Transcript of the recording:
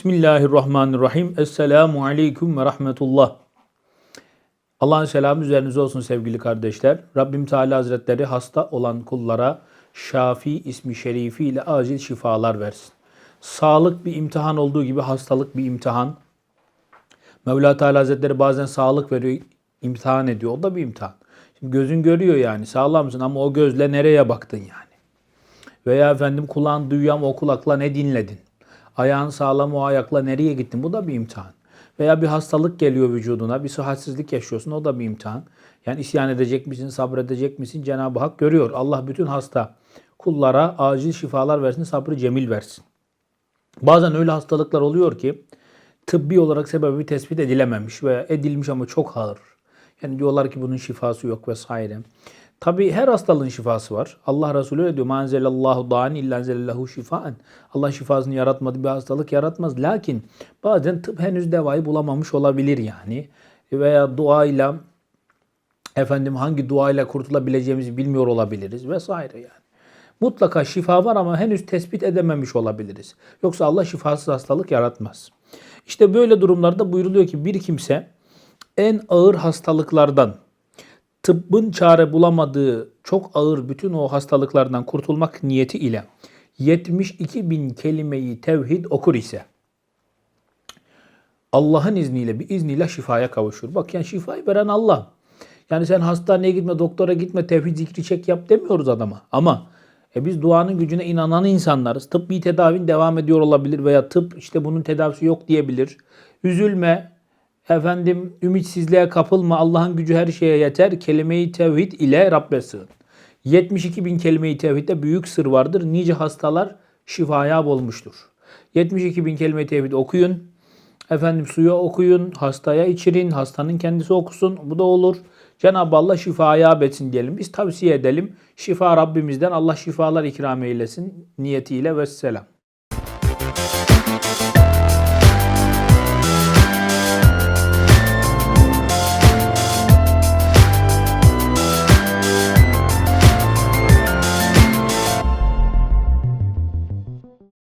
Bismillahirrahmanirrahim. Esselamu aleyküm ve rahmetullah. Allah'ın selamı üzerinize olsun sevgili kardeşler. Rabbim Teala Hazretleri hasta olan kullara Şafi ismi şerifiyle acil şifalar versin. Sağlık bir imtihan olduğu gibi hastalık bir imtihan. Mevla Teala Hazretleri bazen sağlık veriyor, imtihan ediyor. O da bir imtihan. Şimdi gözün görüyor yani sağlamsın ama o gözle nereye baktın yani? Veya efendim kulağın duyuyor ama o kulakla ne dinledin? Ayağın sağlam o ayakla nereye gittin? Bu da bir imtihan. Veya bir hastalık geliyor vücuduna, bir sıhhatsizlik yaşıyorsun. O da bir imtihan. Yani isyan edecek misin, sabredecek misin? Cenab-ı Hak görüyor. Allah bütün hasta kullara acil şifalar versin, sabrı cemil versin. Bazen öyle hastalıklar oluyor ki tıbbi olarak sebebi tespit edilememiş veya edilmiş ama çok ağır. Yani diyorlar ki bunun şifası yok vesaire. Tabi her hastalığın şifası var. Allah Resulü öyle diyor. Manzelallahu da'an illenzellahu şifaen. Allah şifasını yaratmadı bir hastalık yaratmaz. Lakin bazen tıp henüz devayı bulamamış olabilir yani. Veya duayla efendim hangi duayla kurtulabileceğimizi bilmiyor olabiliriz vesaire yani. Mutlaka şifa var ama henüz tespit edememiş olabiliriz. Yoksa Allah şifasız hastalık yaratmaz. İşte böyle durumlarda buyuruluyor ki bir kimse en ağır hastalıklardan tıbbın çare bulamadığı çok ağır bütün o hastalıklardan kurtulmak niyeti ile 72 bin kelimeyi tevhid okur ise Allah'ın izniyle bir izniyle şifaya kavuşur. Bak yani şifayı veren Allah. Yani sen hastaneye gitme, doktora gitme, tevhid zikri çek yap demiyoruz adama. Ama e biz duanın gücüne inanan insanlarız. Tıbbi tedavin devam ediyor olabilir veya tıp işte bunun tedavisi yok diyebilir. Üzülme, efendim ümitsizliğe kapılma. Allah'ın gücü her şeye yeter. Kelime-i tevhid ile Rabbe sığın. 72 bin kelime-i tevhidde büyük sır vardır. Nice hastalar şifaya olmuştur. 72 bin kelime-i tevhid okuyun. Efendim suya okuyun, hastaya içirin, hastanın kendisi okusun. Bu da olur. Cenab-ı Allah şifaya betsin diyelim. Biz tavsiye edelim. Şifa Rabbimizden Allah şifalar ikram eylesin niyetiyle ve selam.